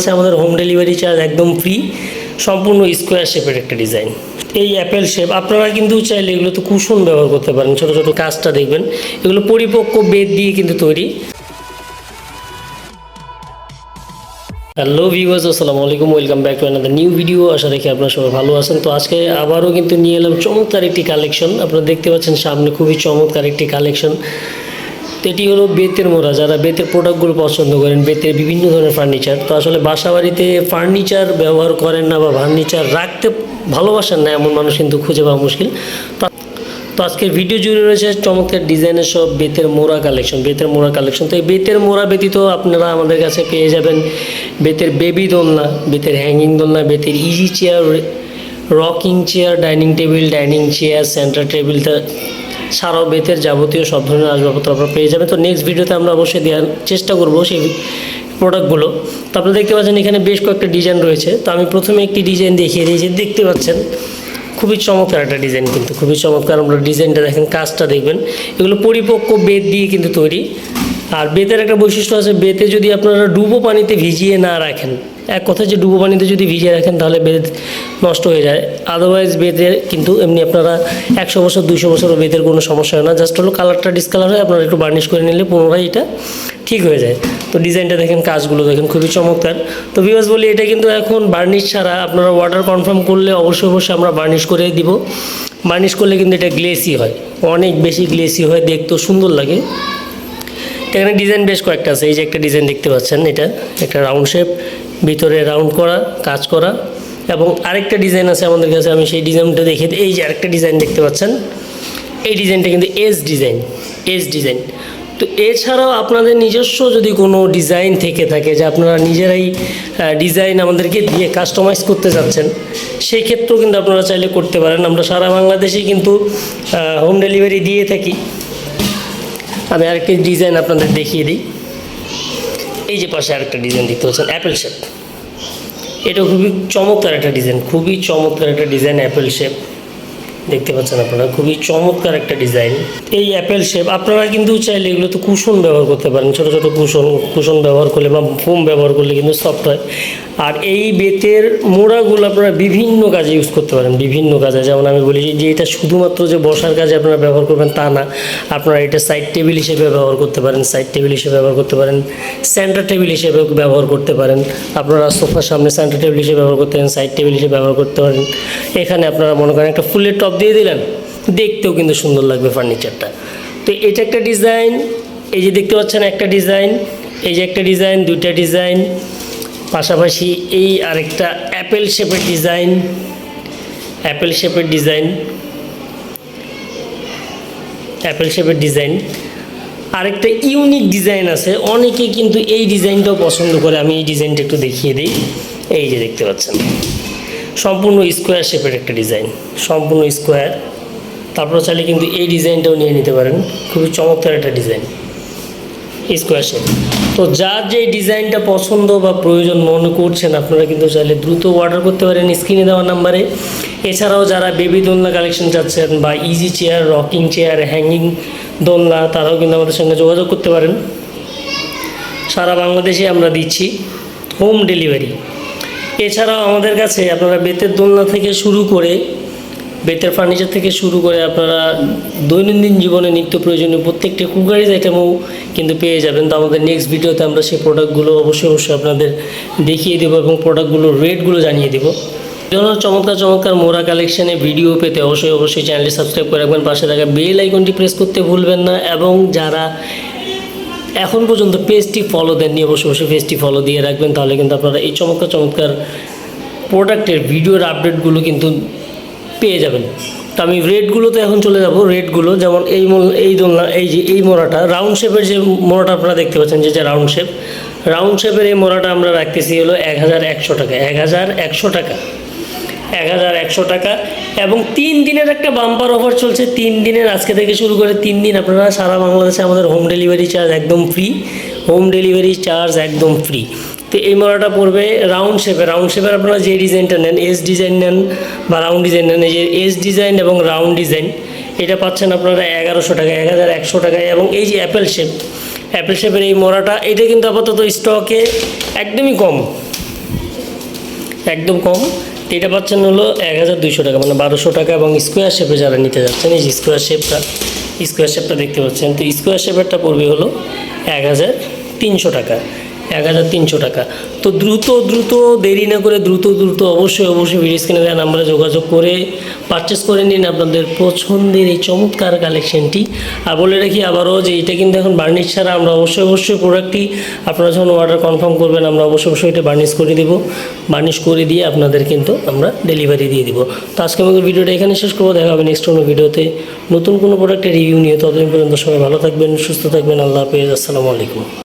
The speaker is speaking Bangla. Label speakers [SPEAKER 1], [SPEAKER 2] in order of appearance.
[SPEAKER 1] আছে আমাদের হোম ডেলিভারি চার্জ একদম ফ্রি সম্পূর্ণ স্কোয়ার শেপের একটা ডিজাইন এই অ্যাপেল শেপ আপনারা কিন্তু চাইলে এগুলো তো কুশন ব্যবহার করতে পারেন, ছোটো ছোটো কাজটা দেখবেন। এগুলো পরিপক্ক বেদ দিয়ে কিন্তু তৈরি। হ্যালো ভিউয়ার্স আসসালামু আলাইকুম welcome back to another new video আশা রাখি আপনারা সবাই ভালো আছেন। তো আজকে আবারও কিন্তু নিয়ে এলাম চমৎকার একটি কালেকশন আপনারা দেখতে পাচ্ছেন সামনে খুবই চমৎকার একটি কালেকশন এটি হলো বেতের মোড়া। যারা বেতের প্রোডাক্টগুলো পছন্দ করেন, বেতের বিভিন্ন ধরনের ফার্নিচার তো আসলে বাসা বাড়িতে ফার্নিচার ব্যবহার করেন না বা ফার্নিচার রাখতে ভালোবাসেন না এমন মানুষ কিন্তু খুঁজে পাওয়া মুশকিল। তো আজকের ভিডিও জুড়ে রয়েছে চমৎকার ডিজাইনের সব বেতের মোড়া কালেকশন বেতের মোড়া কালেকশন তো এই বেতের মোড়া ব্যতীত আপনারা আমাদের কাছে পেয়ে যাবেন বেতের বেবি দোলনা, বেতের হ্যাঙ্গিং দোলনা, বেতের easy chair rocking chair dining table dining chair centre টেবিলটা ছাড়াও বেতের যাবতীয় সব ধরনের আসবাবপত্র আপনারা পেয়ে যাবেন। তো নেক্সট ভিডিওতে আমরা অবশ্যই দেওয়ার চেষ্টা করব সেই প্রোডাক্টগুলো তো আপনারা দেখতে পাচ্ছেন এখানে বেশ কয়েকটা ডিজাইন রয়েছে। তো আমি প্রথমে একটি ডিজাইন দেখিয়ে দিয়েছি দেখতে পাচ্ছেন, খুবই চমৎকার একটা ডিজাইন কিন্তু, খুবই চমৎকার। আমরা ডিজাইনটা দেখেন, কাজটা দেখবেন। এগুলো পরিপক্ক বেত দিয়ে কিন্তু তৈরি। আর বেতের একটা বৈশিষ্ট্য আছে, বেতে যদি আপনারা ডুবো পানিতে ভিজিয়ে না রাখেন এক কথা যে ডুবো পানিতে যদি ভিজিয়ে রাখেন, তাহলে বেদ নষ্ট হয়ে যায়। আদারওয়াইজ বেতের কিন্তু এমনি আপনারা একশো বছর দুশো বছরও বেদের কোনো সমস্যা হয় না। জাস্ট হলো কালারটা ডিসকালার হয় আপনারা একটু বার্নিশ করে নিলে পুনরায় এটা ঠিক হয়ে যায়। তো ডিজাইনটা দেখেন, কাজগুলো দেখেন, খুবই চমৎকার। তো বিকজ বলি, এটা কিন্তু এখন বার্নিশ ছাড়া আপনারা ওয়াটার কনফার্ম করলে অবশ্যই অবশ্যই আমরা বার্নিশ করে দিব। বার্নিশ করলে কিন্তু এটা গ্লেসি হয়। অনেক বেশি গ্লেসি হয়, দেখতেও সুন্দর লাগে। এখানে ডিজাইন বেশ কয়েকটা আছে। এই যে একটা ডিজাইন দেখতে পাচ্ছেন, এটা একটা রাউন্ড শেপ ভিতরে রাউন্ড করা, কাজ করা এবং আরেকটা ডিজাইন আছে আমাদের কাছে, আমি সেই ডিজাইনটা দেখে এই যে আরেকটা ডিজাইন দেখতে পাচ্ছেন। এই ডিজাইনটা কিন্তু এস ডিজাইন এস ডিজাইন তো এছাড়াও আপনাদের নিজস্ব যদি কোনো ডিজাইন থেকে থাকে, যে আপনারা নিজেরাই ডিজাইন আমাদেরকে দিয়ে কাস্টমাইজ করতে যাচ্ছেন সেই ক্ষেত্রেও কিন্তু আপনারা চাইলে করতে পারেন। আমরা সারা বাংলাদেশেই কিন্তু হোম ডেলিভারি দিয়ে থাকি। আমি আরেকটি ডিজাইন আপনাদের দেখিয়ে দিই। এই যে পাশে আরেকটা ডিজাইন দেখতে পাচ্ছেন অ্যাপেল শেপ এটা খুবই চমৎকার একটা ডিজাইন খুবই চমৎকার একটা ডিজাইন অ্যাপেল শেপ দেখতে পাচ্ছেন আপনারা, খুবই চমৎকার একটা ডিজাইন এই অ্যাপেল শেপ আপনারা কিন্তু চাইলে এগুলো তো কুশন ব্যবহার করতে পারেন। ছোটো ছোটো কুশন কুশন ব্যবহার করলে বা ফোম ব্যবহার করলে কিন্তু সফট হয়। আর এই বেতের মোড়াগুলো আপনারা বিভিন্ন কাজে ইউজ করতে পারেন, বিভিন্ন কাজে। যেমন আমি বলি যে, এটা শুধুমাত্র যে বসার কাজে আপনারা ব্যবহার করবেন তা না, আপনারা এটা সাইড টেবিল হিসেবে ব্যবহার করতে পারেন সাইড টেবিল হিসেবে ব্যবহার করতে পারেন সেন্টার টেবিল হিসেবে ব্যবহার করতে পারেন। আপনারা সোফার সামনে সেন্টার টেবিল হিসেবে ব্যবহার করতে পারেন সাইড টেবিল হিসেবে ব্যবহার করতে পারেন। এখানে আপনারা মনে করেন একটা ফুলের টপ দিয়ে দিলেন। দেখতেও কিন্তু সুন্দর লাগবে ফার্নিচারটা তো এটা একটা ডিজাইন এই যে দেখতে পাচ্ছেন একটা ডিজাইন এই যে একটা ডিজাইন দুইটা ডিজাইন পাশাপাশি এই আরেকটা অ্যাপেল শেপের ডিজাইন অ্যাপেল শেপের ডিজাইন অ্যাপেল শেপের ডিজাইন আরেকটা ইউনিক ডিজাইন আছে, অনেকে কিন্তু এই ডিজাইনটাও পছন্দ করে, আমি এই ডিজাইনটা একটু দেখিয়ে দিই। এই যে দেখতে পাচ্ছেন। সম্পূর্ণ স্কোয়ার শেপের একটা ডিজাইন, সম্পূর্ণ স্কোয়ার। তারপর চাইলে কিন্তু এই ডিজাইনটাও নিয়ে নিতে পারেন, খুবই চমৎকার একটা ডিজাইন, স্কোয়ার শেপ। তো যার যে ডিজাইনটা পছন্দ বা প্রয়োজন মনে করছেন, আপনারা কিন্তু চাইলে দ্রুত অর্ডার করতে পারেন স্ক্রিনে দেওয়া নাম্বারে। এছাড়াও যারা বেবি দোলনা কালেকশন চাচ্ছেন বা easy chair rocking chair hanging দোলনা, তারাও কিন্তু আমাদের সঙ্গে যোগাযোগ করতে পারেন। সারা বাংলাদেশে আমরা দিচ্ছি হোম ডেলিভারি এছাড়াও আমাদের কাছে আপনারা বেতের দোলনা থেকে শুরু করে, বেতের ফার্নিচার থেকে শুরু করে আপনারা দৈনন্দিন জীবনে নিত্য প্রয়োজনীয় প্রত্যেকটি কুকারিজ আইটেমও কিন্তু পেয়ে যাবেন। তো আমাদের নেক্সট ভিডিওতে আমরা সেই প্রোডাক্টগুলো অবশ্যই অবশ্যই আপনাদের দেখিয়ে দেবো এবং প্রোডাক্টগুলোর রেটগুলো জানিয়ে দেবো। ধরনের চমৎকার চমৎকার মোরা কালেকশনে ভিডিও পেতে অবশ্যই অবশ্যই চ্যানেলটি সাবস্ক্রাইব করে রাখবেন। পাশে থাকা বেল আইকনটি প্রেস করতে ভুলবেন না এবং যারা এখন পর্যন্ত পেজটি ফলো দেননি অবশ্যই অবশ্যই পেজটি ফলো দিয়ে রাখবেন, তাহলে কিন্তু আপনারা এই চমৎকার চমৎকার প্রোডাক্টের ভিডিওর আপডেটগুলো কিন্তু পেয়ে যাবেন। তো আমি রেটগুলোতে এখন চলে যাব রেটগুলো যেমন এই এই দোলনা, এই যে, এই মোড়াটা রাউন্ড শেপের যে মোড়াটা আপনারা দেখতে পাচ্ছেন, যে যে রাউন্ড শেপ রাউন্ড শেপের এই মোড়াটা আমরা রাখতেছি হলো এক হাজার একশো টাকা, এক হাজার একশো টাকা, এক হাজার একশো টাকা এবং তিন দিনের একটা বাম্পার অফার চলছে। তিন দিনের, আজকে থেকে শুরু করে তিন দিন। আপনারা সারা বাংলাদেশে আমাদের হোম ডেলিভারি চার্জ একদম ফ্রি হোম ডেলিভারি চার্জ একদম ফ্রি তো এই মোড়াটা পড়বে রাউন্ড শেপে রাউন্ড শেপের আপনারা যে ডিজাইনটা নেন এস ডিজাইন নেন বা রাউন্ড ডিজাইন নেন, এই যে এস ডিজাইন এবং রাউন্ড ডিজাইন এটা পাচ্ছেন আপনারা এগারোশো টাকা এক হাজার একশো টাকায়। এবং এই যে অ্যাপেল শেপ অ্যাপেল শেপের এই মোড়াটা এটা কিন্তু আপাতত স্টকে একদমই কম। একদম কম। এটা পাচ্ছেন হলো এক হাজার দুইশো টাকা মানে বারোশো টাকা এবং স্কোয়ার শেপে যারা নিতে যাচ্ছেন, এই যে স্কোয়ার শেপটা স্কোয়ার শেপটা দেখতে পাচ্ছেন, তো স্কোয়ার শেপেরটা পড়বে হলো এক হাজার তিনশো টাকা। এক হাজার তিনশো টাকা। তো দ্রুত দ্রুত, দেরি না করে দ্রুত দ্রুত অবশ্যই অবশ্যই ভিডিও স্ক্রিনে আমরা যোগাযোগ করে পারচেস করে নিন আপনাদের পছন্দের এই চমৎকার কালেকশনটি আর বলে রাখি আবারও যে এটা কিন্তু এখন বার্নিশ ছাড়া আমরা অবশ্যই অবশ্যই প্রোডাক্টটি আপনারা যখন অর্ডার কনফার্ম করবেন, আমরা অবশ্যই অবশ্যই এটা বার্নিশ করে দেবো। বার্নিশ করে দিয়ে আপনাদের কিন্তু আমরা ডেলিভারি দিয়ে দিব। তো আজকে আমাদের ভিডিওটা এখানে শেষ করব। দেখা হবে নেক্সট কোনো ভিডিওতে। নতুন কোনো প্রোডাক্টের রিভিউ নিয়ে ততদিন পর্যন্ত সবাই ভালো থাকবেন, সুস্থ থাকবেন। আল্লাহ হাফেজ। আসসালামু আলাইকুম।